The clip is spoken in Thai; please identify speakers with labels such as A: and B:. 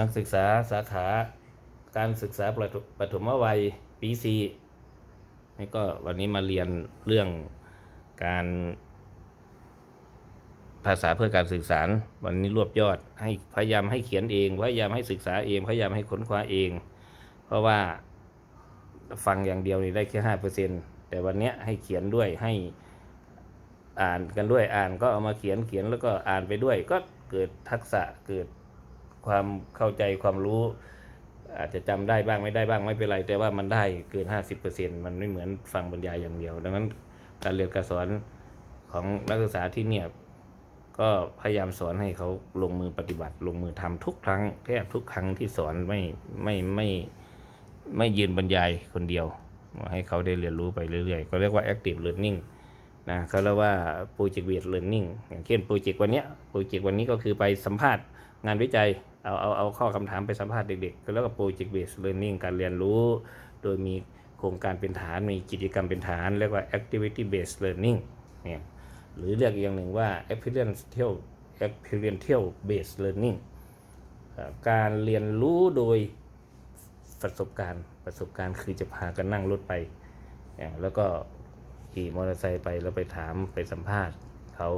A: นักศึกษาสาขาการศึกษาปฐมวัยปีสี่นี่ก็วันนี้มาเรียนเรื่องการภาษาเพื่อการสื่อสาร วันนี้รวบยอดให้พยายามให้เขียนเอง พยายามให้ศึกษาเอง พยายามให้ค้นคว้าเอง เพราะว่าฟังอย่างเดียวนี่ได้แค่ห้าเปอร์เซ็นแต่วันนี้ให้เขียนด้วยให้อ่านกันด้วยอ่านก็เอามาเขียนเขียนแล้วก็อ่านไปด้วย ก็เกิดทักษะเกิด ความเข้าใจความรู้ อาจจะจำได้บ้างไม่ได้บ้างไม่เป็นไร แต่ว่ามันได้เกินห้าสิบเปอร์เซ็นมันไม่เหมือนฟังบรรยายอย่างเดียว ดังนั้นการเรียนการสอนของนักศึกษาที่เนี่ยก็พยายามสอนให้เขาลงมือปฏิบัติ ลงมือทำทุกครั้งแทบทุกครั้งที่สอนไม่ไม่ไม่ไม่ยืนบรรยายคนเดียว ให้เขาได้เรียนรู้ไปเรื่อยๆ ก็เรียกว่า active learning นะเขาเรียกว่า project based learning อย่างเช่นโปรเจกต์วันนี้โปรเจกต์วันนี้ก็คือไปสัมภาษณ์งานวิจัยเอาเอาเอาข้อคำถามไปสัมภาษณ์เด็กๆก็เรียกว่า project based learning การเรียนรู้ โดยมีโครงการเป็นฐานมีกิจกรรมเป็นฐานเรียกว่า activity based learning เนี่ยหรือเรียกอีกอย่างหนึ่งว่า experiential experiential based learning เอ่อการเรียนรู้โดยประสบการณ์ประสบการณ์คือจะพากันนั่งรถไป แล้วก็ ขี่มอเตอร์ไซค์ไปแล้วไปถามไปสัมภาษณ์เขา